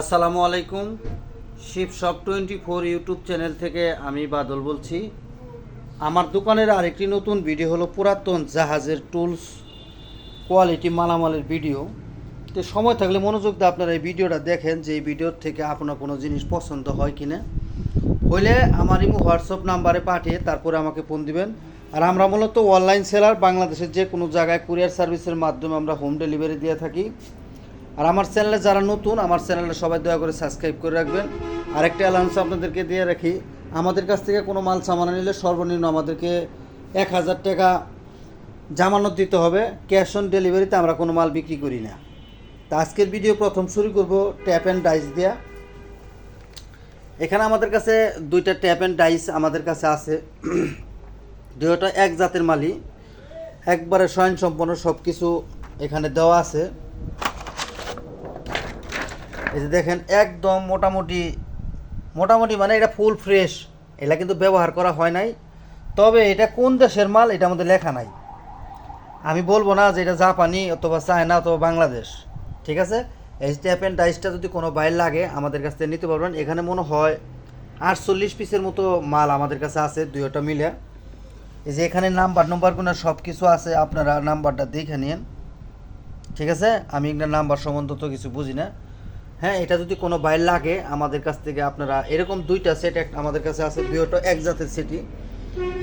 আসসালামু আলাইকুম। Shiv shop twenty four YouTube channel থেকে আমি বাদল বলছি। আমার দোকানের আরেকটি নতুন ভিডিও হলো পুরাতন জাহাজের টুলস কোয়ালিটি মালামালের ভিডিও। তো সময় থাকলে মনোযোগ দিয়ে আপনারা এই ভিডিওটা দেখেন যে এই ভিডিওর থেকে আপনার কোনো জিনিস পছন্দ হয় কি না হইলে আমার ইমো হোয়াটসঅ্যাপ নাম্বারে পাঠিয়ে তারপরে আমাকে ফোন দিবেন। আর আমরা মূলত অনলাইন সেলার বাংলাদেশের যে কোনো জায়গায় কুরিয়ার সার্ভিসের মাধ্যমে আমরা হোম ডেলিভারি দিয়ে থাকি। আর আমার চ্যানেলে যারা নতুন, আমার চ্যানেলে সবাই দয়া করে সাবস্ক্রাইব করে রাখবেন। আরেকটা অ্যালাউন্স আপনাদেরকে দিয়ে রাখি। আমাদের কাছ থেকে কোনো মাল সামানা নিলে সর্বনিম্ন আমাদেরকে এক হাজার টাকা জামানত দিতে হবে। ক্যাশ অন ডেলিভারিতে আমরা কোনো মাল বিক্রি করি না। তা আজকের ভিডিও প্রথম শুরু করব ট্যাপ অ্যান্ড ডাইস দেয়া। এখানে আমাদের কাছে দুইটা ট্যাপ অ্যান্ড ডাইস আমাদের কাছে আছে। দুইটা এক জাতের মালি একবারে স্বয়ংসম্পন্ন সব কিছু এখানে দেওয়া আছে। এই যে দেখেন একদম মোটামুটি মোটামুটি মানে এটা ফুল ফ্রেশ এটা কিন্তু ব্যবহার করা হয় নাই। তবে এটা কোন দেশের মাল, এটা আমাদের লেখা নাই। আমি বলব না যে এটা জাপানি অথবা চায়না অথবা বাংলাদেশ, ঠিক আছে? এই ট্যাপ ডাইসটা যদি কোনো বাইর লাগে, আমাদের কাছ থেকে নিতে পারবেন। এখানে মনে হয় আটচল্লিশ পিসের মতো মাল আমাদের কাছে আছে দুইটা মিলে। এই যে এখানে নাম্বার নাম্বারগুলো সব কিছু আছে, আপনারা নাম্বারটা দেখে নিন। ঠিক আছে? আমি একটা নাম্বার সম্বন্ধ তো কিছু বুঝি না। হ্যাঁ এটা যদি কোনো বাইর লাগে আমাদের কাছ থেকে আপনারা, এরকম দুইটা সেট আমাদের কাছে আছে, দুইটা এক জাতের সেটই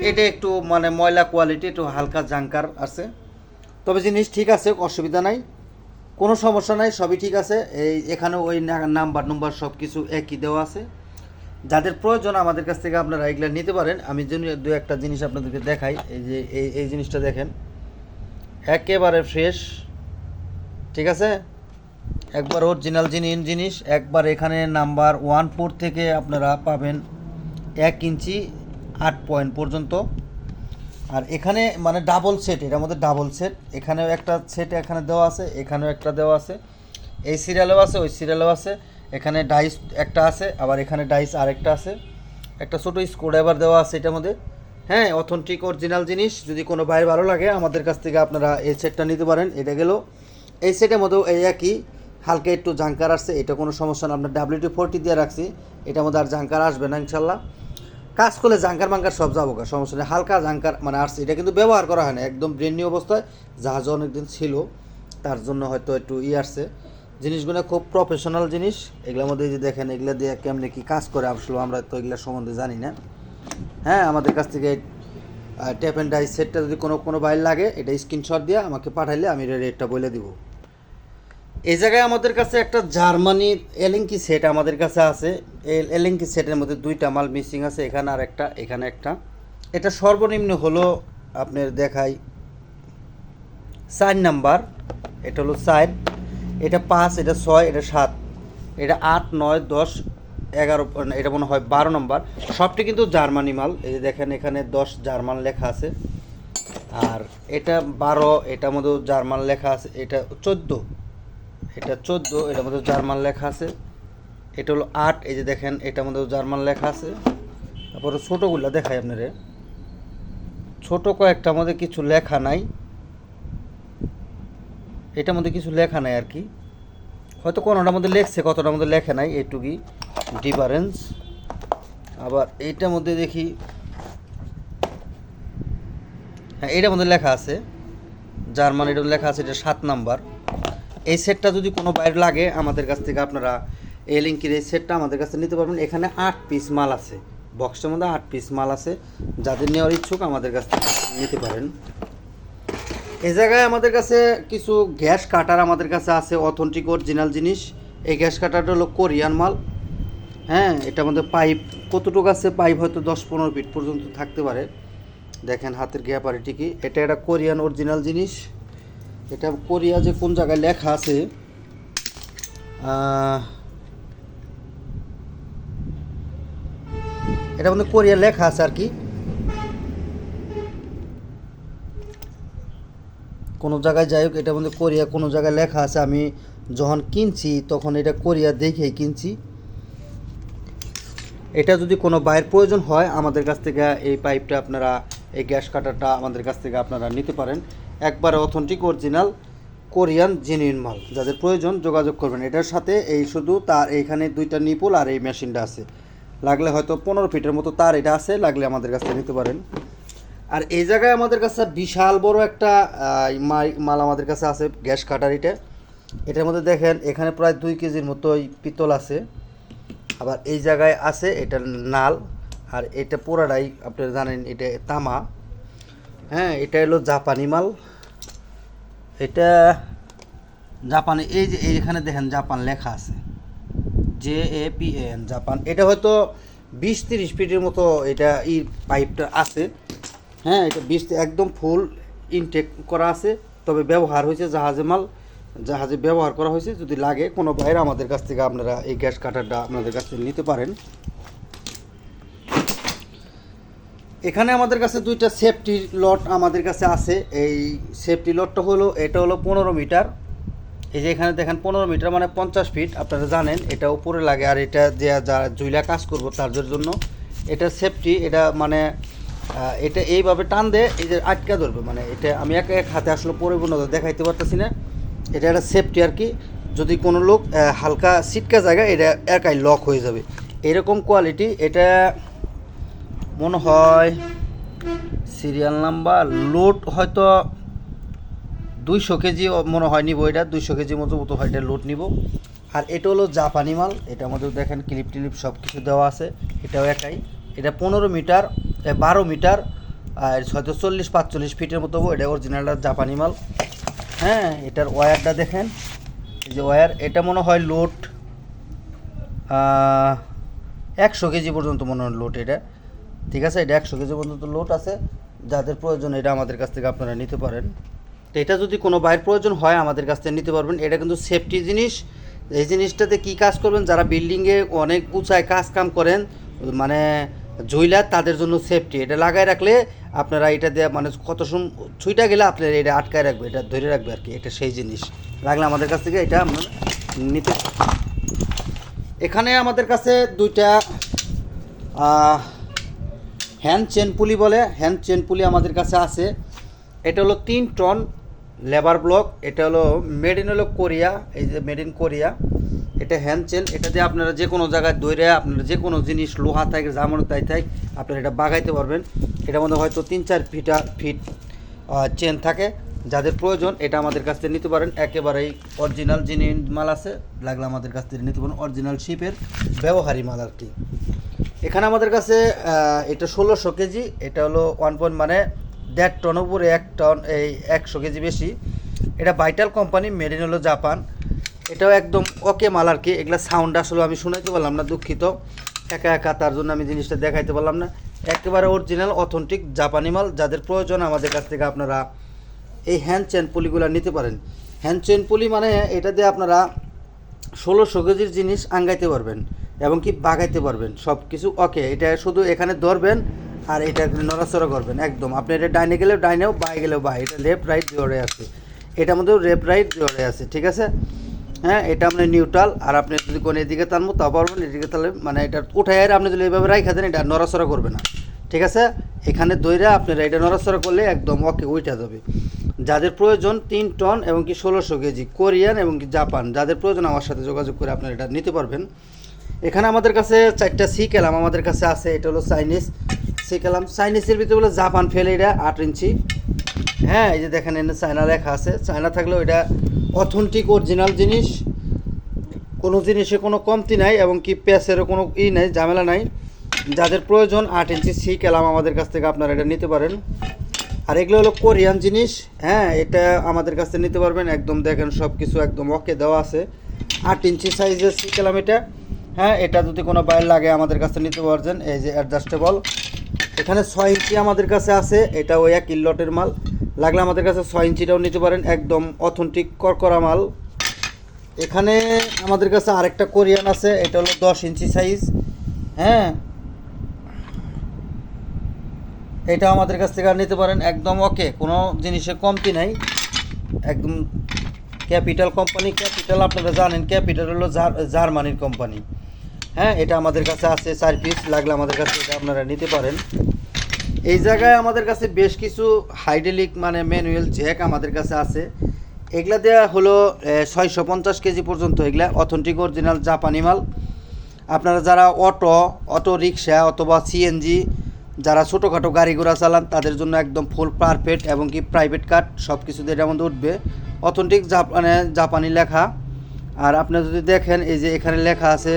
এটা একটু মানে ময়লা কোয়ালিটি একটু হালকা জাঙ্কার আছে। তবে জিনিস ঠিক আছে, অসুবিধা নাই। কোনো সমস্যা নাই, সবই ঠিক আছে। এই এখানে ওই নাম্বার নম্বর সব কিছু একই দেওয়া আছে। যাদের প্রয়োজন আমাদের কাছ থেকে আপনারা এগুলো নিতে পারেন। আমি দু একটা জিনিস আপনাদেরকে দেখাই। এই যে, এই এই জিনিসটা দেখেন। একেবারে ফ্রেশ ঠিক আছে? একবার অরিজিনাল জিনিস জিনিস, একবার এখানে নাম্বার ওয়ান ফোর থেকে আপনারা পাবেন এক ইঞ্চি আট পয়েন্ট পর্যন্ত। আর এখানে মানে ডাবল সেট এটার মধ্যে ডাবল সেট এখানেও একটা সেট এখানে দেওয়া আছে, এখানেও একটা দেওয়া আছে। এই সিরিয়ালেও আছে, ওই সিরিয়ালেও আছে। এখানে ডাইস একটা আছে, আবার এখানে ডাইস আরেকটা আছে। একটা ছোটো স্ক্রুড্রাইভার দেওয়া আছে এটার মধ্যে। হ্যাঁ অথেন্টিক অরিজিনাল জিনিস। যদি কোনো বাইরে ভালো লাগে, আমাদের কাছ থেকে আপনারা এই সেটটা নিতে পারেন। এটা গেল। এই সেটের মধ্যেও এই একই। হালকা একটু জাঙ্কার আসছে, এটা কোনো সমস্যা না। আমরা ডাব্লিউটি ফোরটি দিয়ে রাখছি, এটার মধ্যে আর জাঙ্কার আসবে না ইনশাল্লাহ। কাজ করলে জাঙ্কার মাঙ্কার সব যাব সমস্যা নেই। হালকা জাঙ্কার মানে আসছে, এটা কিন্তু ব্যবহার করা হয় না, একদম ব্রেন অবস্থায়। জাহাজ অনেকদিন ছিল, তার জন্য হয়তো একটু ই আসছে। জিনিসগুলো খুব প্রফেশনাল জিনিস, এগুলোর মধ্যে যে দেখেন, এগুলো দিয়ে কেমনে কী কাজ করে আসলে, আমরা তো এগুলো সম্বন্ধে জানি না। হ্যাঁ আমাদের কাছ থেকে ট্যাপ অ্যান্ড ডাইস সেটটা যদি কোনো কোনো বাইর লাগে, এটা স্ক্রিনশট দিয়ে আমাকে পাঠাইলে আমি রেটটা বলে দিব। এই জায়গায় আমাদের কাছে একটা জার্মানির এলিঙ্কি সেট আমাদের কাছে আছে। এই এলিঙ্কি সেটের মধ্যে দুইটা মাল মিসিং আছে, এখানে আর একটা, এখানে একটা। এটা সর্বনিম্ন হলো আপনার দেখাই চার নাম্বার, এটা হলো চার, এটা পাঁচ, এটা ছয়, এটা সাত, এটা আট, নয়, দশ, এগারো এটা মনে হয় বারো নম্বর। সবটি কিন্তু জার্মানি মাল, এই যে দেখেন এখানে দশ জার্মান লেখা আছে। আর এটা বারো, এটার মধ্যেও জার্মান লেখা আছে, এটা চোদ্দ। এটা চোদ্দ, এটার মধ্যে জার্মান লেখা আছে। এটা হলো আট, এই যে দেখেন, এটার মধ্যেও জার্মান লেখা আছে। তারপরে ছোটোগুলো দেখাই আপনারে। ছোট কয়েকটার মধ্যে কিছু লেখা নাই। এটার মধ্যে কিছু লেখা নাই আর কি। হয়তো কোনোটার মধ্যে লেখছে, কতটার মধ্যে লেখা নাই, এইটুকুই ডিফারেন্স আবার এইটার মধ্যে দেখি হ্যাঁ এইটার মধ্যে লেখা আছে। জার্মান এটা লেখা আছে, এটা সাত নাম্বার। এই সেটটা যদি কোনো বাইরে লাগে, আমাদের কাছ থেকে আপনারা এই লিঙ্কের এই সেটটা আমাদের কাছে নিতে পারবেন। এখানে আট পিস মাল আছে। বক্সের মধ্যে আট পিস মাল আছে। যাদের নেওয়ার ইচ্ছুক আমাদের কাছ থেকে নিতে পারেন। এই জায়গায় আমাদের কাছে কিছু গ্যাস কাটার আমাদের কাছে আছে অথেন্টিক অরিজিনাল জিনিস। এই গ্যাস কাটারটা হলো কোরিয়ান মাল। হ্যাঁ এটা আমাদের পাইপ কতটুকু আছে পাইপ হয়তো দশ পনেরো ফিট পর্যন্ত থাকতে পারে। দেখেন হাতের গ্যাপারিটি ঠিকই এটা একটা কোরিয়ান অরিজিনাল জিনিস। এটা কোরিয়া যে কোন জায়গায় লেখা আছে এটা মধ্যে কোরিয়া লেখা আছে আর কি। কোনো জায়গায় যাই হোক, এটা মধ্যে কোরিয়া কোনো জায়গায় লেখা আছে, আমি যখন কিনছি তখন এটা কোরিয়া দেখেই কিনছি। এটা যদি কোনো বাইরের প্রয়োজন হয়, আমাদের কাছ থেকে এই পাইপটা আপনারা, এই গ্যাস কাটারটা আমাদের কাছ থেকে আপনারা নিতে পারেন। একবারে অথেন্টিক অরিজিনাল কোরিয়ান জেনুইন মাল। যাদের প্রয়োজন যোগাযোগ করবেন। এটার সাথে এই শুধু তার এইখানে দুইটা নিপুল আর এই মেশিনটা আছে। লাগলে হয়তো পনেরো ফিটের মতো তার এটা আছে, লাগলে আমাদের কাছে নিতে পারেন। আর এই জায়গায় আমাদের কাছে বিশাল বড় একটা মাল আমাদের কাছে আছে গ্যাস কাটার এটা এটার মধ্যে দেখেন, এখানে প্রায় দুই কেজির মতোই পিতল আছে। আবার এই জায়গায় আছে, এটা নাল। আর এটা পুরাটাই, আপনারা জানেন, এটা তামা। হ্যাঁ এটা হলো জাপানি মাল। এটা জাপানে, এই যে এইখানে দেখেন জাপান লেখা আছে। J A P N Japan. এটা হয়তো বিশ তিরিশ ফিটের মতো এটা ই পাইপটা আছে। হ্যাঁ এটা বিশ একদম ফুল ইনটেক করা আছে। তবে ব্যবহার হয়েছে জাহাজে মাল। জাহাজে ব্যবহার করা হয়েছে। যদি লাগে কোনো বাইরে আমাদের কাছ থেকে আপনারা এই গ্যাস কাটারটা আপনাদের কাছ থেকে নিতে পারেন। এখানে আমাদের কাছে দুইটা সেফটি লট আমাদের কাছে আছে। এই সেফটি লটটা হলো, এটা হলো পনেরো মিটার। এই যে এখানে দেখেন পনেরো মিটার মানে পঞ্চাশ ফিট আপনারা জানেন, এটা উপরে লাগে আর এটা যে যারা জুইলা কাজ করব তাদের জন্য। এটা সেফটি এটা মানে এটা এইভাবে টান দে, এই যে আটকা ধরবে মানে এটা আমি এক এক হাতে আসলে পরিপূর্ণতা দেখাইতে পারতেছি না। এটা একটা সেফটি আর কি। যদি কোনো লোক হালকা সিটকা জায়গা এটা একাই লক হয়ে যাবে। এরকম কোয়ালিটি এটা মনে হয় সিরিয়াল নাম্বার লোড হয়তো দুইশো কেজি মনে হয় নিব এটা, দুইশো কেজি মতো মতো হয় এটা লোড নিব। আর এটা হলো জাপানি মাল, এটা আমাদের দেখেন ক্লিপ টিলিপ সব কিছু দেওয়া আছে, এটাও একাই। এটা পনেরো মিটার বারো মিটার, আর হয়তো চল্লিশ, পাঁচচল্লিশ ফিটের মতো। এটা অরিজিনালটা জাপানি মাল। হ্যাঁ এটার ওয়্যারটা দেখেন, এই যে ওয়্যার এটা মনে হয় লোড একশো কেজি পর্যন্ত মনে হয় লোড এটা। ঠিক আছে? এটা একশো কেজি পর্যন্ত লোড আছে। যাদের প্রয়োজন, এটা আমাদের কাছ থেকে আপনারা নিতে পারেন। তো এটা যদি কোনো বাইরের প্রয়োজন হয়, আমাদের কাছ থেকে নিতে পারবেন। এটা কিন্তু সেফটি জিনিস। এই জিনিসটাতে কি কাজ করবেন? যারা বিল্ডিংয়ে অনেক উঁচায় কাজ কাম করেন মানে জুইলার, তাদের জন্য সেফটি এটা লাগাই রাখলে আপনারা এটা দিয়ে মানে কত সম, ছুইটা গেলে আপনারা এটা আটকায় রাখবে, এটা ধরে রাখবে আর কি। এটা সেই জিনিস। রাখলে আমাদের কাছ থেকে এটা আপনারা নিতে এখানে আমাদের কাছে দুইটা হ্যান্ড চেন পুলি বলে, হ্যান্ড চেন পুলি আমাদের কাছে আছে। এটা হলো তিন টন লেবার ব্লক, এটা হলো মেড ইন হলো কোরিয়া, এই যে মেড ইন কোরিয়া। এটা হ্যান্ড চেন, এটা দিয়ে আপনারা যে কোনো জায়গায় দৈরে আপনারা যে কোনো জিনিস, লোহা থাকে জামানো তাই থাক, আপনারা এটা বাগাইতে পারবেন। এটার মধ্যে হয়তো তিন চার ফিটা, ফিট চেন থাকে। যাদের প্রয়োজন, এটা আমাদের কাছ থেকে নিতে পারেন। একেবারেই অরিজিনাল যিনি মাল আছে। লাগলে আমাদের কাছ থেকে নিতে পারেন। অরিজিনাল শিপের ব্যবহারী মাল আর কি। এখানে আমাদের কাছে এটা ষোলোশো কেজি, এটা হলো ওয়ান পয়েন্ট মানে দেড় টন উপরে এক টন, এই একশো কেজি বেশি। এটা ভাইটাল কোম্পানি মেড ইন হলো জাপান এটাও একদম ওকে মাল আর কি, এগুলা সাউন্ড আসলে আমি শোনাইতে পারলাম না, দুঃখিত। একা একা তার জন্য আমি জিনিসটা দেখাইতে পারলাম না। একেবারে অরিজিনাল অথেন্টিক জাপানি মাল, যাদের প্রয়োজন আমাদের কাছ থেকে আপনারা এই হ্যান্ড চেন পুলিগুলো নিতে পারেন। হ্যান্ড চেন পুলি মানে এটা দিয়ে আপনারা ষোলোশো কেজির জিনিস আঙ্গাইতে পারবেন। এবং কি বাগাইতে পারবেন সব কিছু ওকে, এটা শুধু এখানে ধরবেন আর এটা নড়াচড়া করবেন, একদম। আপনি এটা ডাইনে গেলেও ডাইনেও বাই গেলেও বাই এটা লেফট রাইট জোরে আছে। এটার মধ্যেও লেফট রাইট জোরে আছে, ঠিক আছে? হ্যাঁ এটা আপনি নিউট্রাল, আর আপনি যদি কোনো এদিকে টানবো তা পারবেন, এদিকে তাহলে মানে এটা উঠাই আর আপনি যদি এইভাবে রাইখা দেন, এটা নড়াচড়া করবে না, ঠিক আছে? এখানে দইরা আপনারা এটা নড়াচড়া করলে একদম ওকে উঠে যাবে। যাদের প্রয়োজন, তিন টন এবং কি ষোলোশো কেজি, কোরিয়ান এবং কি জাপান, যাদের প্রয়োজন আমার সাথে যোগাযোগ করে আপনারা এটা নিতে পারবেন। এখানে আমাদের কাছে চারটা সি ক্যালাম আমাদের কাছে আছে, এটা হলো চাইনিজ সি ক্যালাম চাইনিজের ভিতরে হলো জাপান ফেল এটা আট ইঞ্চি। হ্যাঁ এই যে দেখেন, এখানে চায়না লেখা আছে। চায়না থাকলেও এটা অথেন্টিক অরিজিনাল জিনিস। কোনো জিনিসে কোনো কমতি নাই এবং কি প্যাসেরও কোনো ই নাই, ঝামেলা নাই। যাদের প্রয়োজন আট ইঞ্চি সি ক্যালাম আমাদের কাছ থেকে আপনারা এটা নিতে পারেন। আর এগুলো হলো কোরিয়ান জিনিস। হ্যাঁ এটা আমাদের কাছ থেকে নিতে পারবেন। একদম দেখেন সব কিছু একদম ওকে দেওয়া আছে। আট ইঞ্চি সাইজের সি ক্যালাম এটা। হ্যাঁ এটা যদি কোনো বাইর লাগে আমাদের কাছে নিতে পারছেন, এই যে অ্যাডজাস্টেবল এখানে ছয় ইঞ্চি আমাদের কাছে আছে এটা ওই এক ইল্লটের মাল। লাগলে আমাদের কাছে ছয় ইঞ্চিটাও নিতে পারেন, একদম অথেন্টিক করকরা মাল। এখানে আমাদের কাছে আরেকটা কোরিয়ান আছে, এটা হলো দশ ইঞ্চি সাইজ হ্যাঁ। এটা আমাদের কাছ থেকে নিতে পারেন, একদম ওকে কোনো জিনিসে কমতি নাই। একদম ক্যাপিটাল কোম্পানি ক্যাপিটাল আপনারা জানেন ক্যাপিটাল হলো জার- জার্মানির কোম্পানি হ্যাঁ এটা আমাদের কাছে আছে চার পিস লাগলে আমাদের কাছে এটা আপনারা নিতে পারেন। এই জায়গায় আমাদের কাছে বেশ কিছু হাইড্রোলিক মানে ম্যানুয়াল জ্যাক আমাদের কাছে আছে। এগুলা দেওয়া হলো ছয়শো পঞ্চাশ কেজি পর্যন্ত এগুলা অথেন্টিক অরিজিনাল জাপানি মাল। আপনারা যারা অটো অটো রিক্সা অথবা সিএনজি যারা ছোটোখাটো গাড়ি ঘোড়া চালান, তাদের জন্য একদম ফুল পারফেক্ট এবং কি প্রাইভেট কার সব কিছু এটার মধ্যে উঠবে। অথেন্টিক জাপানে জাপানি লেখা। আর আপনারা যদি দেখেন, এই যে এখানে লেখা আছে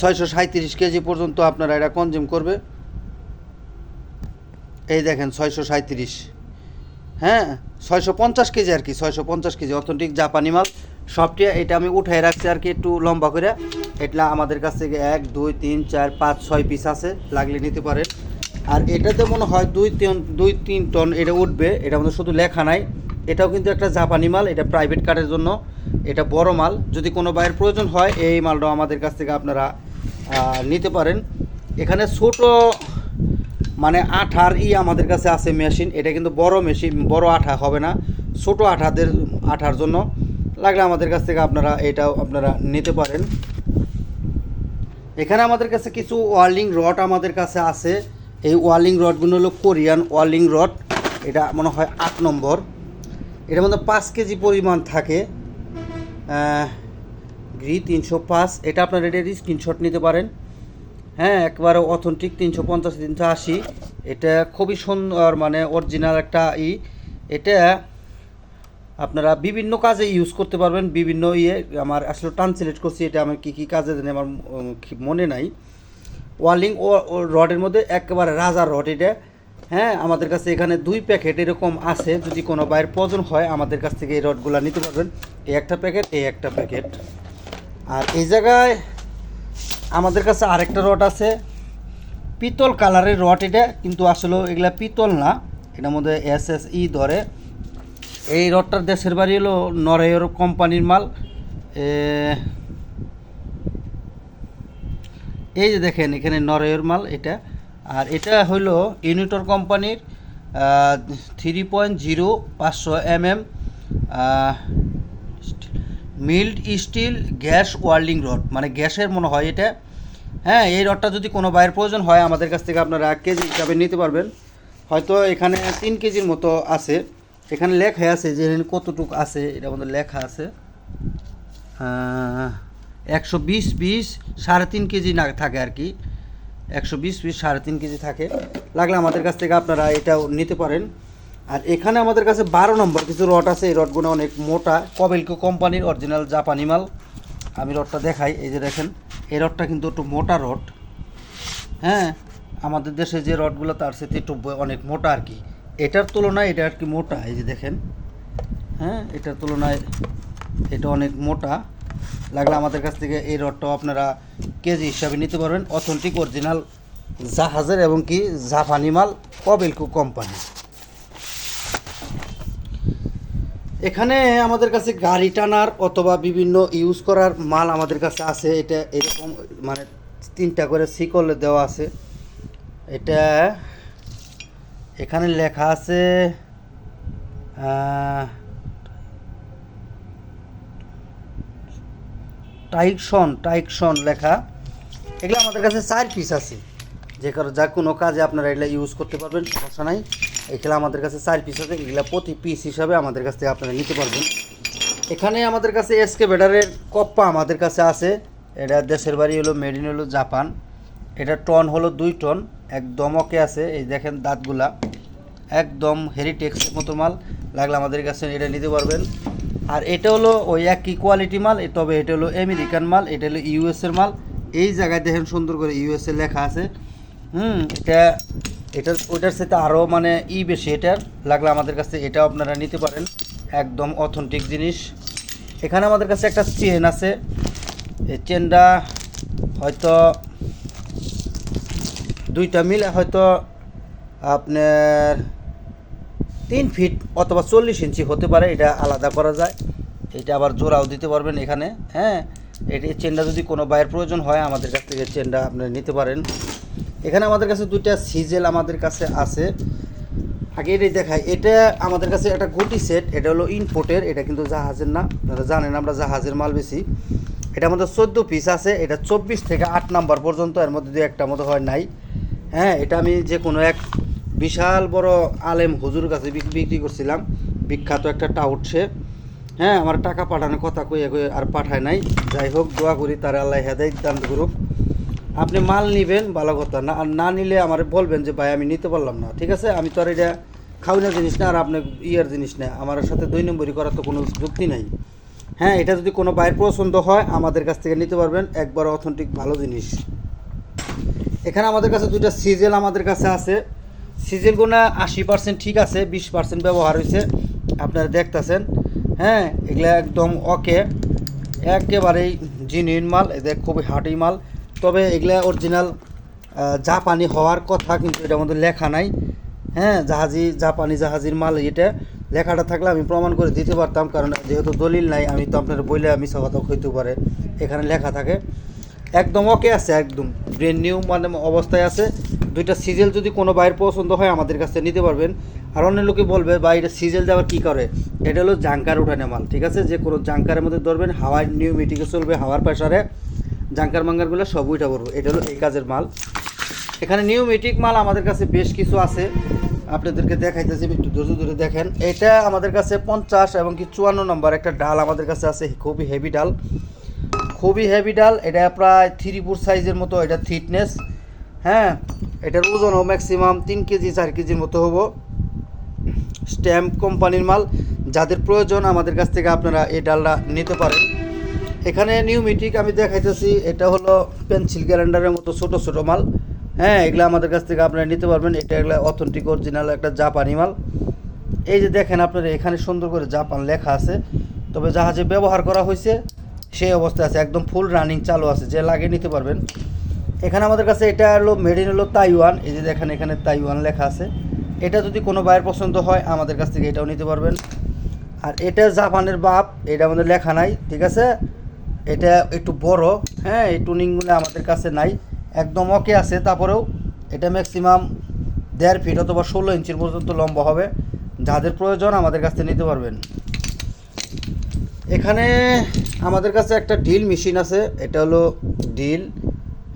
ছয়শো সাঁত্রিশ কেজি পর্যন্ত আপনারা এটা কনজিউম করবে। এই দেখেন, ছয়শো সাঁত্রিশ হ্যাঁ ছয়শো পঞ্চাশ কেজি আর কি, ছয়শো পঞ্চাশ কেজি। অথেন্টিক জাপানি মাল। সবটি এটা আমি উঠাই রাখছি আর কি একটু লম্বা করে। এটা আমাদের কাছ থেকে এক, দুই, তিন, চার, পাঁচ, ছয় পিস আছে, লাগলে নিতে পারেন। আর এটাতে মনে হয় দুই তিন দুই তিন টন এটা উঠবে। এটা মধ্যে শুধু লেখা নাই। এটাও কিন্তু একটা জাপানি মাল, এটা প্রাইভেট কারের জন্য, এটা বড় মাল। যদি কোনো বাইরের প্রয়োজন হয়, এই মালটাও আমাদের কাছ থেকে আপনারা নিতে পারেন। এখানে ছোট মানে আঠার ই আমাদের কাছে আছে মেশিন এটা কিন্তু বড় মেশিন বড় আঠা হবে না। ছোট আঠাদের, আঠার জন্য লাগলে আমাদের কাছ থেকে আপনারা এটাও আপনারা নিতে পারেন। এখানে আমাদের কাছে কিছু ওয়ার্লিং রড আমাদের কাছে আছে। এই ওয়ার্লিং রডগুলো হলো কোরিয়ান ওয়ার্লিং রড। এটা মনে হয় আট নম্বর। এটার মধ্যে পাঁচ কেজি পরিমাণ থাকে। গ্রি তিনশো পাঁচ, এটা আপনারা এটার স্ক্রিনশট নিতে পারেন। হ্যাঁ একবারে অথেন্টিক তিনশো পঞ্চাশ তিনশো আশি এটা খুবই সুন্দর মানে অরিজিনাল একটা ই। এটা আপনারা বিভিন্ন কাজে ইউজ করতে পারবেন, বিভিন্ন ইয়ে। আমার আসলে ট্রান্সলেট করছি এটা আমার কী কী কাজে দেন আমার মনে নাই। ওয়ালিং রডের মধ্যে একেবারে রাজার রড এটা। হ্যাঁ আমাদের কাছে এখানে দুই প্যাকেট এরকম আছে। যদি কোনো বাইরের প্রয়োজন হয়, আমাদের কাছ থেকে এই রডগুলো নিতে পারবেন। এই একটা প্যাকেট, এই একটা প্যাকেট। আর এই জায়গায় আমাদের কাছে আরেকটা রড আছে। পিতল কালারের রড এটা, কিন্তু আসলে এগুলা পিতল না। এটার মধ্যে এস এস ই ধরে। এই রডটার দেশের বাড়ি হলো নরওয়ের কোম্পানির মাল। এই যে দেখেন, এখানে নরওয়ের মাল এটা। আর এটা হলো ইউনিটর কোম্পানির থ্রি পয়েন্ট জিরো পাঁচশো M M mild steel gas welding rod মানে গ্যাসের মনে হয় এটা। হ্যাঁ এই রডটা যদি কোনো বাইরের প্রয়োজন হয়, আমাদের কাছ থেকে আপনারা এক কেজি হিসাবে নিতে পারবেন। হয়তো এখানে তিন কেজির মতো আছে। এখানে লেখা আছে যে কতটুক আছে, এটার মধ্যে লেখা আছে। একশো বিশ বিশ সাড়ে তিন কেজি না থাকে আর কি। একশো বিশ পিস, সাড়ে তিন কেজি থাকে। লাগলে আমাদের কাছ থেকে আপনারা এটাও নিতে পারেন। আর এখানে আমাদের কাছে বারো নম্বর কিছু রড আছে। এই রডগুলো অনেক মোটা। কবেলকো কোম্পানির অরিজিনাল জাপানি মাল। আমি রডটা দেখাই, এই যে দেখেন, এই রডটা কিন্তু একটু মোটা রড। হ্যাঁ আমাদের দেশে যে রডগুলো তার সাথে একটু অনেক মোটা আর কি। এটার তুলনায় এটা আর কি মোটা, এই যে দেখেন। হ্যাঁ এটার তুলনায় এটা অনেক মোটা। লাগলে আমাদের কাছ থেকে এই রডটাও আপনারা কেজি হিসাবে নিতে পারবেন। অথেন্টিক অরিজিনাল জাহাজের এবং কি জাপানি মাল কবেলকো কোম্পানি এখানে আমাদের কাছে গাড়ি টানার অথবা বিভিন্ন ইউজ করার মাল আমাদের কাছে আছে। এটা এরকম মানে তিনটা করে শিকল দেওয়া আছে। এটা এখানে লেখা আছে আহ, টাইকসন টাইকসন লেখা। এগুলো আমাদের কাছে চার পিস আছে। যে কারও যা কোনো কাজে আপনারা এগুলো ইউজ করতে পারবেন সমস্যা নাই। এগুলো আমাদের কাছে চার পিস আছে এগুলো প্রতি পিস হিসাবে আমাদের কাছ থেকে আপনারা নিতে পারবেন। এখানে আমাদের কাছে এসকে বেডারের কপ্পা আমাদের কাছে আছে। এটা দেশের বাড়ি হলো মেডিন হলো জাপান। এটা টন হলো দুই টন একদম ওকে আছে। এই দেখেন দাঁতগুলা। একদম হেরিটেক্সের মতো মাল। লাগলে আমাদের কাছে এটা নিতে পারবেন। আর এটা হলো ওই একই কোয়ালিটি মাল তবে এটা হলো আমেরিকান মাল, এটা হলো ইউএসের মাল। এই জায়গায় দেখেন সুন্দর করে ইউএসএ লেখা আছে। হুম, এটা, এটার ওইটার সাথে আরও মানে ই বেশি এটার। লাগলে আমাদের কাছে এটাও আপনারা নিতে পারেন। একদম অথেন্টিক জিনিস। এখানে আমাদের কাছে একটা চেন আছে। এই চেনটা হয়তো দুইটা মিলে, হয়তো আপনার তিন ফিট অথবা চল্লিশ ইঞ্চি হতে পারে, এটা আলাদা করা যায়। এটা আবার জোড়াও দিতে পারবেন এখানে হ্যাঁ? এটি চেনটা যদি কোনো বাইরের প্রয়োজন হয়, আমাদের কাছ থেকে চেনটা আপনি নিতে পারেন। এখানে আমাদের কাছে দুইটা সিজেল আমাদের কাছে আছে। আগে এটাই দেখাই, এটা আমাদের কাছে একটা গুটি সেট এটা হলো ইনপোর্টের এটা কিন্তু জাহাজের না, আপনারা জানেন আমরা জাহাজের মাল বেশি। এটা আমাদের চোদ্দ পিস আছে, এটা চব্বিশ থেকে আট নাম্বার পর্যন্ত, এর মধ্যে দিয়ে একটা মতো হয় নাই। হ্যাঁ এটা আমি যে কোনো এক বিশাল বড় আলেম হুজুর কাছে বিক- বিক্রি করছিলাম। বিখ্যাত একটা টাউট সে। হ্যাঁ আমার টাকা পাঠানোর কথা কইয়া কই আর পাঠায় নাই। যাই হোক, দোয়া করি তার আল্লাহ হেদায়ত দান করুক। আপনি মাল নিবেন, ভালো কথা না। আর না নিলে আমার বলবেন যে, ভাই, আমি নিতে পারলাম না। ঠিক আছে? আমি তো আর এটা খাওয়ানোর জিনিস না, আর আপনার ইয়ার জিনিস না। আমার সাথে দুই নম্বরই করার তো কোনো যুক্তি নাই। হ্যাঁ এটা যদি কোনো বাইর পছন্দ হয়, আমাদের কাছ থেকে নিতে পারবেন। একবার অথেন্টিক ভালো জিনিস। এখানে আমাদের কাছে দুইটা সিজেল আমাদের কাছে আছে। সিজেলগুলো আশি পার্সেন্ট ঠিক আছে, বিশ পার্সেন্ট ব্যবহার হয়েছে। আপনারা দেখতেছেন হ্যাঁ এগুলো একদম ওকে একেবারেই জিনিউন মাল এদের খুবই হার্টি মাল। তবে এগুলা অরিজিনাল জাপানি হওয়ার কথা কিন্তু এটার মধ্যে লেখা নাই। হ্যাঁ জাহাজি, জাপানি জাহাজির মাল এটা। লেখাটা থাকলে আমি প্রমাণ করে দিতে পারতাম, কারণ যেহেতু দলিল নাই, আমি তো আপনার বইলে মিশা কথা হইতে পারে। এখানে লেখা থাকে। একদম ওকে আছে, একদম ব্রেন নিউ মানে অবস্থায় আছে। দুইটা সিজেল যদি কোনো বাইরের পছন্দ হয় আমাদের কাছে নিতে পারবেন। আর অন্য লোকে বলবে বা এটা সিজেল দেওয়ার কী করে? এটা হলো জাঙ্কার উঠানে মাল, ঠিক আছে? যে কোনো জাঙ্কারের মধ্যে ধরবেন হাওয়ার নিউ মিটিংয়ে চলবে, হাওয়ার প্রেশারে জাঙ্কার মাঙ্গারগুলো সব উঠা পড়ব। এটা হলো এই কাজের মাল। এখানে নিউ মিটিক মাল আমাদের কাছে বেশ কিছু আছে। আপনাদেরকে দেখাইতেছি, একটু ধৈর্য ধরে দেখেন। এটা আমাদের কাছে পঞ্চাশ এবং কি চুয়ান্ন নম্বর একটা ডাল আমাদের কাছে আছে, খুবই হেভি ডাল। খুবই হেভি ডাল, এটা প্রায় থ্রি ফুট সাইজের মতো, এটা থিকনেস হ্যাঁ? এটার ওজনও ম্যাক্সিমাম তিন কেজি, চার কেজির মতো হব। স্ট্যাম্প কোম্পানির মাল, যাদের প্রয়োজন আমাদের কাছ থেকে আপনারা এই ডালটা নিতে পারেন। এখানে নিউমিটিক আমি দেখাইতেছি, এটা হলো পেন্সিল ক্যালেন্ডারের মতো ছোট ছোট মাল। হ্যাঁ এগুলো আমাদের কাছ থেকে আপনারা নিতে পারবেন। এটা এগুলো অথেন্টিক অরিজিনাল একটা জাপানি মাল। এই যে দেখেন আপনারা, এখানে সুন্দর করে জাপান লেখা আছে। তবে জাহাজে ব্যবহার করা হয়েছে সেই অবস্থায় আছে। একদম ফুল রানিং চালু আছে, যে লাগিয়ে নিতে পারবেন। এখানে আমাদের কাছে এটা হলো মেডিন হলো তাইওয়ান। এই যে দেখেন এখানে তাইওয়ান লেখা আছে। এটা যদি কোনো বাইরের পছন্দ হয়, আমাদের কাছ থেকে এটাও নিতে পারবেন। আর এটা জাপানের বাপ, এটা আমাদের লেখা নাই, ঠিক আছে? এটা একটু বড় হ্যাঁ এই টুনিংগুলো আমাদের কাছে নাই। একদম ওকে আছে, তারপরেও এটা ম্যাক্সিমাম দেড় ফিট অথবা ষোলো ইঞ্চির পর্যন্ত লম্বা হবে। যাদের প্রয়োজন, আমাদের কাছ থেকে নিতে পারবেন। এখানে আমাদের কাছে একটা ডিল মেশিন আছে, এটা হলো ডিল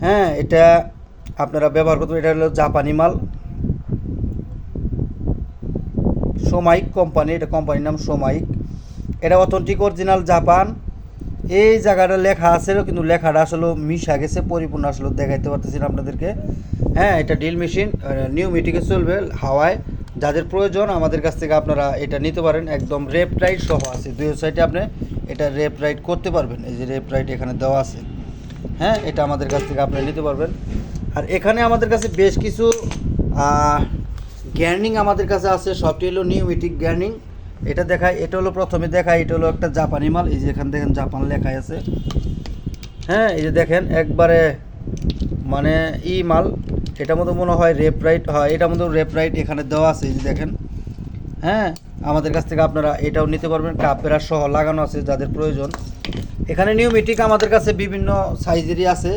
হ্যাঁ এটা আপনারা ব্যবহার করতে এটা হলো জাপানি মাল। সোমাইক কোম্পানি, এটা কোম্পানির নাম সোমাইক। এটা অথেন্টিক অরিজিনাল জাপান এই জায়গাটা লেখা আছে, কিন্তু লেখাটা আসলে মিশা গেছে, পরিপূর্ণ আসলে দেখাইতে পারতেছি না আপনাদেরকে। হ্যাঁ এটা ড্রিল মেশিন নিউ মিটিকে চলবে, হাওয়ায়। যাদের প্রয়োজন, আমাদের কাছ থেকে আপনারা এটা নিতে পারেন। একদম রেপ রাইড সহ আছে। দুই সাইডে আপনি এটা রেপ রাইড করতে পারবেন। এই যে রেপ রাইড এখানে দেওয়া আছে। হ্যাঁ এটা আমাদের কাছ থেকে আপনি নিতে পারবেন। আর এখানে আমাদের কাছে বেশ কিছু গ্যার্নিং আমাদের কাছে আছে। সবটি হলো নিউমিটিক গ্যার্নিং। এটা দেখায় এটা হলো প্রথমে দেখায় এটা হলো একটা জাপানি মাল। এই যে এখানে দেখেন জাপান লেখাই আছে। হ্যাঁ এই যে দেখেন, একবারে মানে ই মাল। এটা মতো মনে হয় রেপ রাইট, হয়, এটা মতো রেপ রাইট এখানে দেওয়া আছে, এই যে দেখেন। হ্যাঁ আমাদের কাছ থেকে আপনারা এটাও নিতে পারবেন। কাপ বেড়ার সহ লাগানো আছে যাদের প্রয়োজন। এখানে নিউমিটিক আমাদের কাছে বিভিন্ন সাইজেরই আছে।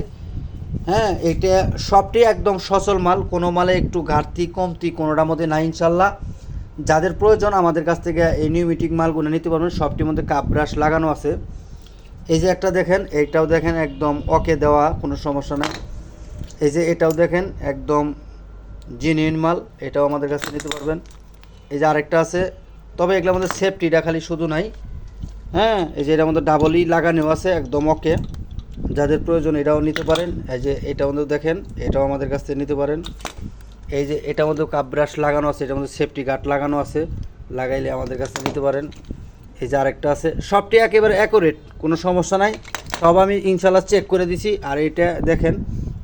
হ্যাঁ এটা সবটি একদম সচল মাল, কোনো মালে একটু ঘাটতি, কমতি কোনোটার মধ্যে নাই ইনশাল্লাহ। যাদের প্রয়োজন আমাদের কাছ থেকে এই নিউমিটিক মালগুলো নিতে পারবেন, সবটির মধ্যে কাপ ব্রাশ লাগানো আছে। এই যে একটা দেখেন, এইটাও দেখেন একদম ওকে দেওয়া, কোনো সমস্যা নেই। এই যে এটাও দেখেন একদম জিনিউন মাল, এটাও আমাদের কাছে নিতে পারবেন। এই যে আরেকটা আছে, তবে এগুলোর মধ্যে সেফটিটা খালি শুধু নাই। হ্যাঁ এই যে এটার মধ্যে ডাবলই লাগানো আছে, একদম ওকে যাদের প্রয়োজন এটাও নিতে পারেন। এই যে এটা মধ্যে দেখেন, এটাও আমাদের কাছ থেকে নিতে পারেন। এই যে এটা মধ্যে কাপ ব্রাশ লাগানো আছে এটা মধ্যে সেফটি গার্ড লাগানো আছে, লাগাইলে আমাদের কাছ থেকে নিতে পারেন। এই যে আরেকটা আছে, সবটি একেবারে অ্যাকুরেট কোনো সমস্যা নাই। সব আমি ইনশাল্লাহ চেক করে দিছি। আর এটা দেখেন,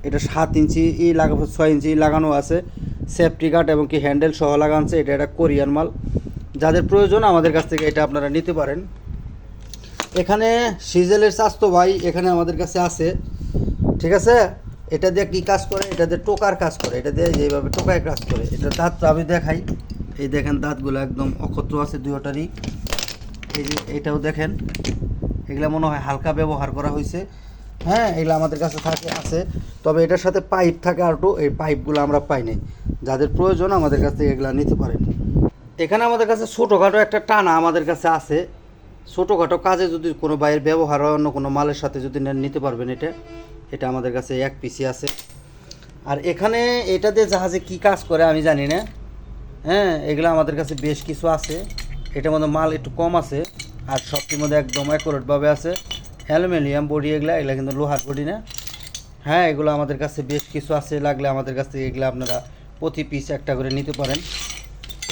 এটা সাত ইঞ্চি ই লাগা ছয় ইঞ্চি লাগানো আছে। সেফটি গার্ড এবং কি হ্যান্ডেল সহ লাগানো আছে। এটা একটা কোরিয়ান মাল। যাদের প্রয়োজন আমাদের কাছ থেকে এটা আপনারা নিতে পারেন। এখানে সিজেলের স্বাস্থ্য ভাই এখানে আমাদের কাছে আছে। ঠিক আছে? এটা দিয়ে কী কাজ করে? এটা দিয়ে টোকার কাজ করে। এটা দিয়ে যেভাবে টোকায় কাজ করে। এটা দাঁতটা আমি দেখাই। এই দেখেন দাঁতগুলো একদম অক্ষত্র আছে দুইটারই। এই যে এটাও দেখেন। এগুলো মনে হয় হালকা ব্যবহার করা হয়েছে। হ্যাঁ এগুলো আমাদের কাছে থাকে, আছে। তবে এটার সাথে পাইপ থাকে আর একটু। এই পাইপগুলো আমরা পাই নাই। যাদের প্রয়োজন আমাদের কাছ থেকে এগুলো নিতে পারেন। এখানে আমাদের কাছে ছোটোখাটো একটা টানা আমাদের কাছে আছে। ছোটোখাটো কাজে যদি কোনো বাইরের ব্যবহার হয়, অন্য কোনো মালের সাথে যদি নিতে পারবেন এটা। এটা আমাদের কাছে এক পিসি আছে। আর এখানে এটা দিয়ে জাহাজে কি কাজ করে আমি জানি না। হ্যাঁ এগুলো আমাদের কাছে বেশ কিছু আছে। এটার মধ্যে মাল একটু কম আছে আর সবটির মধ্যে একদম অ্যাকুরেটভাবে আছে। অ্যালুমিনিয়াম বডি এগুলা এগুলা কিন্তু লোহার বডি না। হ্যাঁ এগুলো আমাদের কাছে বেশ কিছু আছে। লাগলে আমাদের কাছ থেকে এগুলো আপনারা প্রতি পিস একটা করে নিতে পারেন।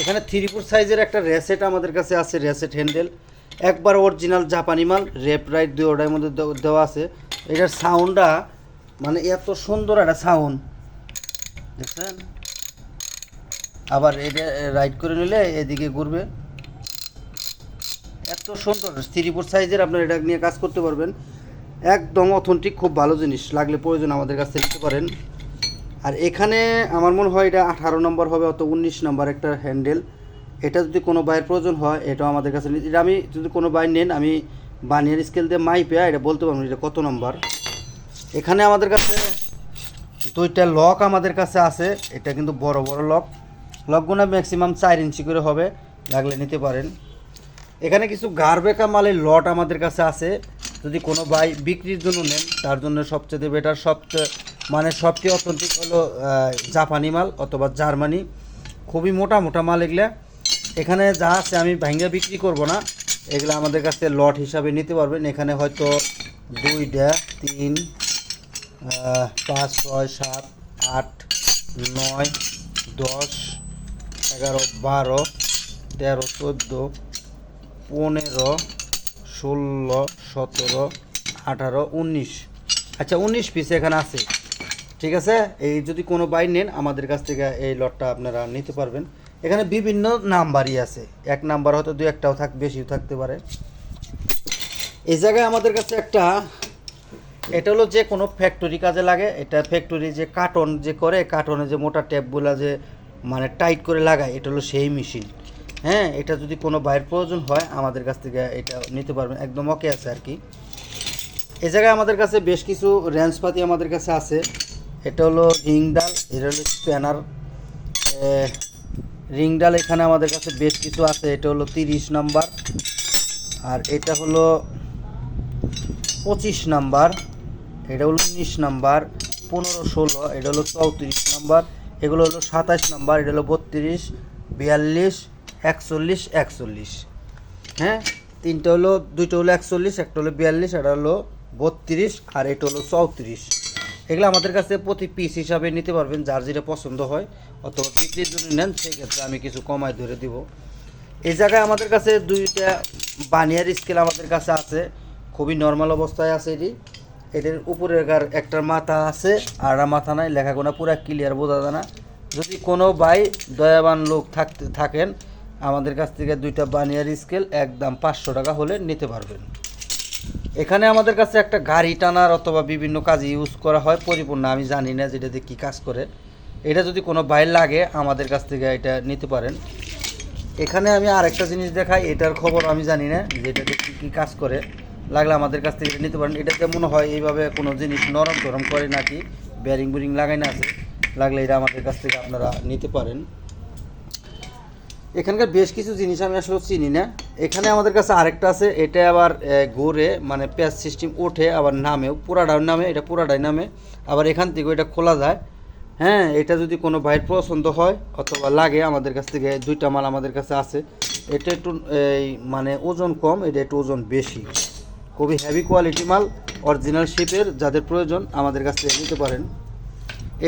এখানে থ্রি ফোর সাইজের একটা রেসেট আমাদের কাছে আছে, রেসেট হ্যান্ডেল। একবার অরিজিনাল জাপানি মাল রেপ রাইট দুই ওটার মধ্যে দেও- দেওয়া আছে। এটার সাউন্ডটা মানে এত সুন্দর একটা সাউন্ড দেখছেন? আবার এটা রাইড করে নিলে এদিকে ঘুরবে। এত সুন্দর থ্রি ফোর সাইজের আপনার এটা নিয়ে কাজ করতে পারবেন। একদম অথেন্টিক খুব ভালো জিনিস। লাগলে প্রয়োজন আমাদের কাছে নিতে পারেন। আর এখানে আমার মনে হয় এটা আঠারো নম্বর হবে অত উনিশ নম্বর একটা হ্যান্ডেল এটা যদি কোনো বাইয়ের প্রয়োজন হয়, এটাও আমাদের কাছে এটা আমি যদি কোনো বাই নেন, আমি বানিয়ার স্কেল দিয়ে মাইপে এটা বলতে পারব এটা কত নম্বর এখানে আমাদের কাছে দুইটা লক আমাদের কাছে আছে, এটা কিন্তু বড় বড় লক লকগুলো ম্যাক্সিমাম চার ইঞ্চি করে হবে, লাগলে নিতে পারেন। এখানে কিছু গারবেকা মালের লট আমাদের কাছে আছে, যদি কোনো বাই বিক্রির জন্য নেন, তার জন্য সবচেয়ে বেটার সবচেয়ে মানে সবচেয়ে অথেন্টিক হলো জাপানি মাল অথবা জার্মানি। খুবই মোটা মোটা মাল এগুলা। এখানে যা আছে আমি ভাঙ্গা বিক্রি করব না। এগুলো আমাদের কাছে লট হিসাবে নিতে পারবেন। এখানে হয়তো দুইটা তিন পাঁচ, ছয়, সাত, আট, নয়, দশ, এগারো, বারো, তেরো, চোদ্দ, পনেরো, ষোলো, সতেরো, আঠারো, উনিশ। আচ্ছা উনিশ পিস এখানে আছে। ঠিক আছে? এই যদি কোনো বাই নেন, আমাদের কাছ থেকে এই লটটা আপনারা নিতে পারবেন। এখানে বিভিন্ন নাম্বারই আছে। এক নাম্বার হয়তো দু একটাও থাক বেশিও থাকতে পারে। এই জায়গায় আমাদের কাছে একটা এটা হলো যে কোনো ফ্যাক্টরি কাজে লাগে। এটা ফ্যাক্টরি যে কার্টন যে করে কার্টনে যে মোটা ট্যাপগুলো যে মানে টাইট করে লাগায়, এটা হলো সেই মেশিন হ্যাঁ এটা যদি কোনো বাইরের প্রয়োজন হয়, আমাদের কাছ থেকে এটা নিতে পারবেন। একদম ওকে আছে আর কি। এ জায়গায় আমাদের কাছে বেশ কিছু রেঞ্জপাতি আমাদের কাছে আছে। এটা হলো রিং ডাল, এটা হলো স্প্যানার রিং ডাল এখানে আমাদের কাছে বেশ কিছু আছে, এটা হলো তিরিশ নাম্বার। আর এটা হলো পঁচিশ নাম্বার, এটা হলো উনিশ নাম্বার, পনেরো, ষোলো, এটা হলো চৌত্রিশ নাম্বার, এগুলো হলো সাতাশ নাম্বার, এটা হলো বত্রিশ, বিয়াল্লিশ, একচল্লিশ একচল্লিশ। হ্যাঁ? তিনটা হলো, দুইটা হলো একচল্লিশ, একটা হলো বিয়াল্লিশ এটা হলো বত্রিশ, আর এটা হলো চৌত্রিশ। এগুলো আমাদের কাছে প্রতি পিস হিসাবে নিতে পারবেন, যার যেটা পছন্দ হয় অথবা বিক্রির জন্য নেন, সেক্ষেত্রে আমি কিছু কমায় ধরে দিব। এই জায়গায় আমাদের কাছে দুইটা বানিয়ার স্কেল আমাদের কাছে আছে, খুবই নর্মাল অবস্থায় আছে এটি। এদের উপরের একটার মাথা আছে, আর মাথা নাই লেখাগোনা পুরো ক্লিয়ার বোঝা যায় না। যদি কোনো বাই দয়াবান লোক থাকতে, থাকেন, আমাদের কাছ থেকে দুইটা বানিয়ার স্কেল একদম পাঁচশো টাকা হলে নিতে পারবেন। এখানে আমাদের কাছে একটা গাড়ি টানার অথবা বিভিন্ন কাজে ইউজ করা হয়, পরিপূর্ণ। আমি জানি না যেটাতে কী কাজ করে। এটা যদি কোনো বাইর লাগে, আমাদের কাছ থেকে এটা নিতে পারেন। এখানে আমি আরেকটা জিনিস দেখাই, এটার খবর আমি জানি না যে এটাতে কী কী কাজ করে। লাগলে আমাদের কাছ থেকে নিতে পারেন। এটাতে মনে হয় এইভাবে কোনো জিনিস নরম টরম করে নাকি ব্যারিং বুরিং লাগাই না আছে। লাগলে এটা আমাদের কাছ থেকে আপনারা নিতে পারেন। এখানকার বেশ কিছু জিনিস আমি আসলে চিনি না। এখানে আমাদের কাছে আরেকটা আছে, এটা আবার ঘুরে মানে প্যাচ সিস্টেম ওঠে, আবার নামেও, পুরাটাও নামে, এটা পুরাটাই নামে, আবার এখান থেকে এটা খোলা যায়। হ্যাঁ এটা যদি কোনো ভাইয়ের পছন্দ হয়, অথবা লাগে আমাদের কাছ থেকে, দুইটা মাল আমাদের কাছে আছে, এটা একটু, এই মানে ওজন কম, এটা একটু ওজন বেশি। খুবই হেভি কোয়ালিটি মাল অরিজিনাল শিপের যাদের প্রয়োজন, আমাদের কাছ থেকে নিতে পারেন।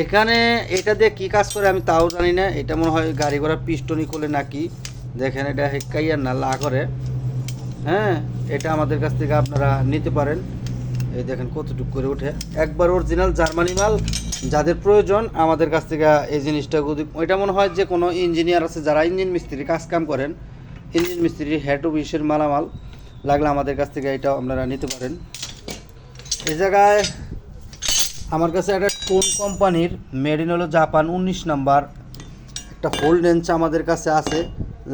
এখানে এটা দিয়ে কী কাজ করে আমি তাও জানি না। এটা মনে হয় গাড়ি ঘোড়া পিস্টনি খোলে নাকি। দেখেন এটা হেক্কাইয়ার না লা করে। হ্যাঁ এটা আমাদের কাছ থেকে আপনারা নিতে পারেন। এই দেখেন কতটুকু করে ওঠে। একবার অরিজিনাল জার্মানি মাল, যাদের প্রয়োজন, আমাদের কাছ থেকে এই জিনিসটা এটা মনে হয় যে কোনো ইঞ্জিনিয়ার আছে, যারা ইঞ্জিন মিস্ত্রি কাজ কাম করেন ইঞ্জিন মিস্ত্রি হেড অফিসের মালামাল লাগলে আমাদের কাছ থেকে এটাও আপনারা নিতে পারেন। এই জায়গায় আমার কাছে একটা কোন কোম্পানির মেড ইন হলো জাপান উনিশ নাম্বার। একটা হোল্ড রেঞ্চ আমাদের কাছে আছে,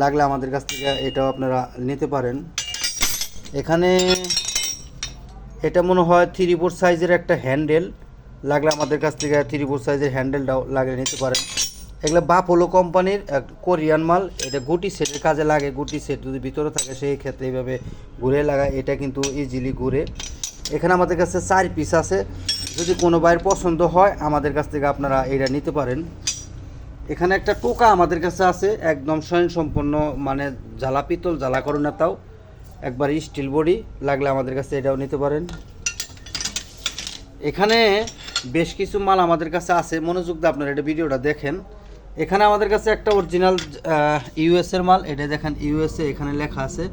লাগলে আমাদের কাছ থেকে এটাও আপনারা নিতে পারেন। এখানে এটা মনে হয় থ্রি ফোর সাইজের একটা হ্যান্ডেল লাগলে আমাদের কাছ থেকে থ্রি ফোর সাইজের হ্যান্ডেলটাও লাগিয়ে নিতে পারেন। এগুলো বাপোলো কোম্পানির এক কোরিয়ান মাল, এটা গুটি সেটের কাজে লাগে, গুটি সেট যদি ভিতরে থাকে, সেই ক্ষেত্রে এইভাবে ঘুরে লাগায়, এটা কিন্তু ইজিলি ঘুরে। এখানে আমাদের কাছে চার পিস আছে। যদি কোনো বাইরের পছন্দ হয়, আমাদের কাছ থেকে আপনারা এটা নিতে পারেন। এখানে একটা টোকা আমাদের কাছে আছে, একদম স্বয়ংসম্পন্ন মানে জ্বালা পিতল, জ্বালা করে না তাও। একবার স্টিল বডি লাগলে আমাদের কাছে এটাও নিতে পারেন। এখানে বেশ কিছু মাল আমাদের কাছে আছে। মনোযোগ দিয়ে আপনারা এটা ভিডিওটা দেখেন। এখানে আমাদের কাছে একটা অরিজিনাল ইউএস এর মাল। এটা দেখেন ইউএসএ এখানে লেখা আছে।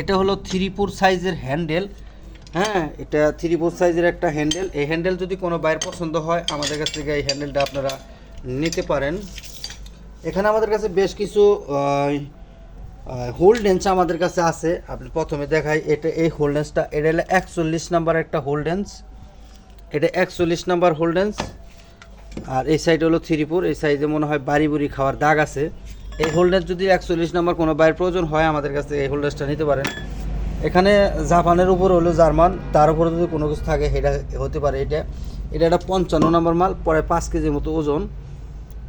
এটা হলো থ্রি ফোর সাইজের হ্যান্ডেল হ্যাঁ এটা থ্রি ফোর সাইজের একটা হ্যান্ডেল এই হ্যান্ডেল যদি কোনো বাইর পছন্দ হয়, আমাদের কাছ থেকে এই হ্যান্ডেলটা আপনারা নিতে পারেন। এখানে আমাদের কাছে বেশ কিছু হোল্ডেন্স আমাদের কাছে আছে। আপনি প্রথমে দেখাই, এটা এই হোল্ডেন্সটা এটা হলো একচল্লিশ নাম্বার একটা হোল্ডেন্স এটা একচল্লিশ নাম্বার হোল্ডেন্স আর এই সাইড হলো থ্রিপুর এই সাইডে মনে হয় বাড়ি বুড়ি খাওয়ার দাগ আছে। এই হোল্ডেন্স যদি একচল্লিশ নাম্বার কোনো বাইরের প্রয়োজন হয়, আমাদের কাছে এই হোল্ডেন্সটা নিতে পারেন। এখানে জাপানের উপর হলো জার্মান, তার উপরে যদি কোনো কিছু থাকে সেটা হতে পারে এটা। এটা একটা পঞ্চান্ন নাম্বার মাল, পরে পাঁচ কেজির মতো ওজন।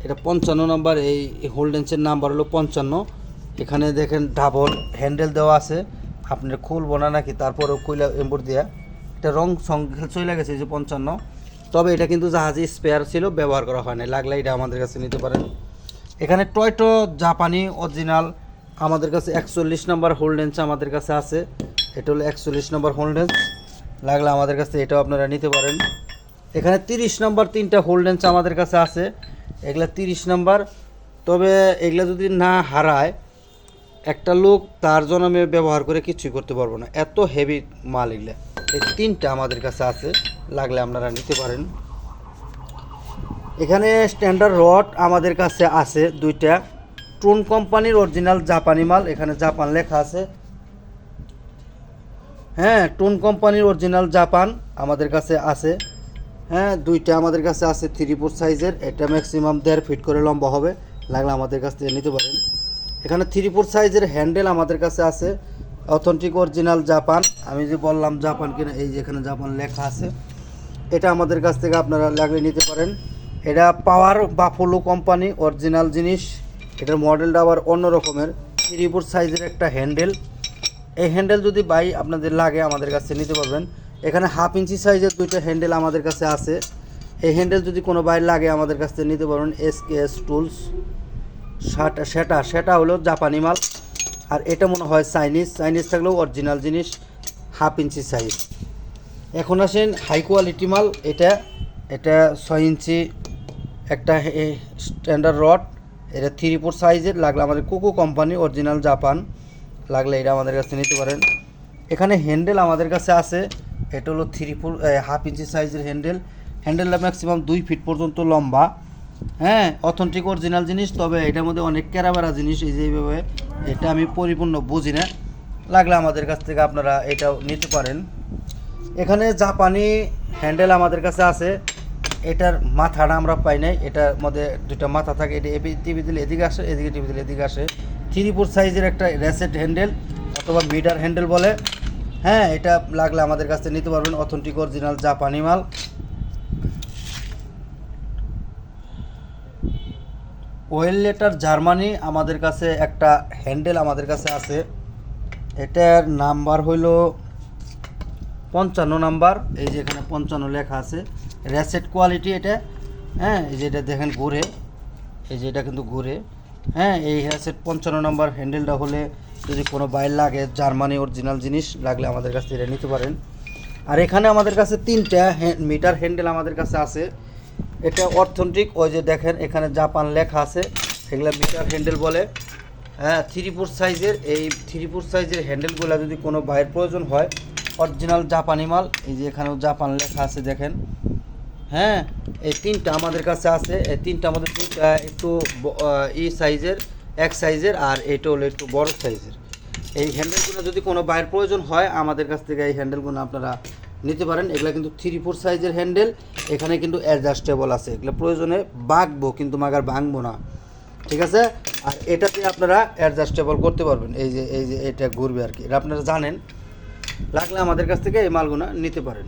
এটা পঞ্চান্ন নাম্বার, এই হোল্ডেন্সের নাম্বার হলো পঞ্চান্ন। এখানে দেখেন ডাবল হ্যান্ডেল দেওয়া আছে। আপনার খুলবো না নাকি, তারপরেও কইলা এম্বর দিয়া। এটা রং সং চলে গেছে যে পঞ্চান্ন। তবে এটা কিন্তু জাহাজে স্পেয়ার ছিল, ব্যবহার করা হয় না লাগলে এটা আমাদের কাছে নিতে পারেন। এখানে টয়টো জাপানি অরিজিনাল আমাদের কাছে একচল্লিশ নম্বর হোল্ডেন্স আমাদের কাছে আছে। এটা হলো একচল্লিশ নম্বর হোল্ডেন্স লাগলে আমাদের কাছে এটাও আপনারা নিতে পারেন। এখানে তিরিশ নম্বর তিনটা হোল্ডেন্স আমাদের কাছে আছে। এগুলা তিরিশ নম্বর। তবে এগুলা যদি না হারায়, একটা লোক তার জন্য আমি ব্যবহার করে কিছুই করতে পারব না। এত হেভি মাল এগুলা। এই তিনটা আমাদের কাছে আছে। লাগলে আপনারা নিতে পারেন। এখানে স্ট্যান্ডার্ড রড আমাদের কাছে আছে দুইটা। ট্রোন কোম্পানির অরিজিনাল জাপানি মাল, এখানে জাপান লেখা আছে। হ্যাঁ টোন কোম্পানির অরিজিনাল জাপান আমাদের কাছে আছে। হ্যাঁ দুইটা আমাদের কাছে আছে থ্রি ফোর সাইজের এটা ম্যাক্সিমাম দেড় ফিট করে লম্বা হবে, লাগলে আমাদের কাছ থেকে নিতে পারেন। এখানে থ্রি ফোর সাইজের হ্যান্ডেল আমাদের কাছে আছে অথেন্টিক অরিজিনাল জাপান আমি যে বললাম জাপান কিনা, এই যে এখানে জাপান লেখা আছে। এটা আমাদের কাছ থেকে আপনারা লাগলে নিতে পারেন। এটা পাওয়ার বাফলো কোম্পানি অরিজিনাল জিনিস। এটার মডেলটা আবার অন্য রকমের থ্রি ফোর সাইজের একটা হ্যান্ডেল এই হ্যান্ডেল যদি বাই আপনাদের লাগে, আমাদের কাছে নিতে পারবেন। এখানে হাফ ইঞ্চি সাইজের দুইটা হ্যান্ডেল আমাদের কাছে আছে। এই হ্যান্ডেল যদি কোনো বাই লাগে, আমাদের কাছ থেকে নিতে পারবেন এস কে এস টুলস সেটা সেটা সেটা হলো জাপানি মাল। আর এটা মনে হয় চাইনিজ চাইনিজ থাকলেও অরিজিনাল জিনিস হাফ ইঞ্চি সাইজ এখন আসেন হাই কোয়ালিটি মাল। এটা এটা ছয় ইঞ্চি একটা স্ট্যান্ডার্ড রড এটা থ্রি ফোর সাইজের লাগলে আমাদের কোকো কোম্পানি অরিজিনাল জাপান লাগলে এটা আমাদের কাছে নিতে পারেন। এখানে হ্যান্ডেল আমাদের কাছে আছে, এটা হলো থ্রি ফোর হাফ ইঞ্চি সাইজের হ্যান্ডেল হ্যান্ডেলটা ম্যাক্সিমাম দুই ফিট পর্যন্ত লম্বা। হ্যাঁ অথেন্টিক অরিজিনাল জিনিস, তবে এটার মধ্যে অনেক কেরাবেরা জিনিস, এই যে এইভাবে এটা আমি পরিপূর্ণ বুঝি না। লাগলে আমাদের কাছ থেকে আপনারা এটাও নিতে পারেন। এখানে জাপানি হ্যান্ডেল আমাদের কাছে আছে। এটার মাথাটা আমরা পাই নাই, এটার মধ্যে দুইটা মাথা থাকে, এটা এপি টিভি দিলে এদিকে আসে, এদিকে টিভি দিলে এদিকে আসে। থ্রি ফোর সাইজের একটা রেসেট হ্যান্ডেল অথবা মিটার হ্যান্ডেল বলে। হ্যাঁ এটা লাগলে আমাদের কাছে নিতে পারবেন অথেন্টিক অরিজিনাল জাপানি মাল। ওয়েল লেটার জার্মানি আমাদের কাছে একটা হ্যান্ডেল আমাদের কাছে আছে। এটার নাম্বার হইল পঞ্চান্ন নাম্বার, এই যে এখানে পঞ্চান্ন লেখা আছে। রেসেট কোয়ালিটি এটা হ্যাঁ এই যে এটা দেখেন ঘুরে, এই যে এটা কিন্তু ঘুরে হ্যাঁ এই রেসেট পঞ্চান্ন নম্বর হ্যান্ডেলটা হলে যদি কোনো বাইর লাগে, জার্মানি অরিজিনাল জিনিস লাগলে আমাদের কাছে এটা নিতে পারেন। আর এখানে আমাদের কাছে তিনটা মিটার হ্যান্ডেল আমাদের কাছে আছে। এটা অর্থনৈতিক ওই যে দেখেন, এখানে জাপান লেখা আছে সেগুলো মিটার হ্যান্ডেল বলে। হ্যাঁ থ্রি ফুট সাইজের এই থ্রি ফুট সাইজের হ্যান্ডেলগুলো যদি কোনো বাইরের প্রয়োজন হয় অরিজিনাল জাপানি মাল, এই যে এখানেও জাপান লেখা আছে, দেখেন। হ্যাঁ এই তিনটা আমাদের কাছে আছে। এই তিনটা আমাদের তিনটা একটু ই সাইজের, এক সাইজের আর এটা হলো একটু বড় সাইজের। এই হ্যান্ডেলগুলো যদি কোনো বাইরের প্রয়োজন হয়, আমাদের কাছ থেকে এই হ্যান্ডেলগুলো আপনারা নিতে পারেন। এগুলো কিন্তু থ্রি ফোর সাইজের হ্যান্ডেল এখানে কিন্তু অ্যাডজাস্টেবল আছে। এগুলো প্রয়োজনে বাঁকবো, কিন্তু মাগার ভাঙবো না। ঠিক আছে? আর এটাতে আপনারা অ্যাডজাস্টেবল করতে পারবেন। এই যে এই যে এটা ঘুরবে আর কি। এটা আপনারা জানেন। লাগলে আমাদের কাছ থেকে এই মালগুলো নিতে পারেন।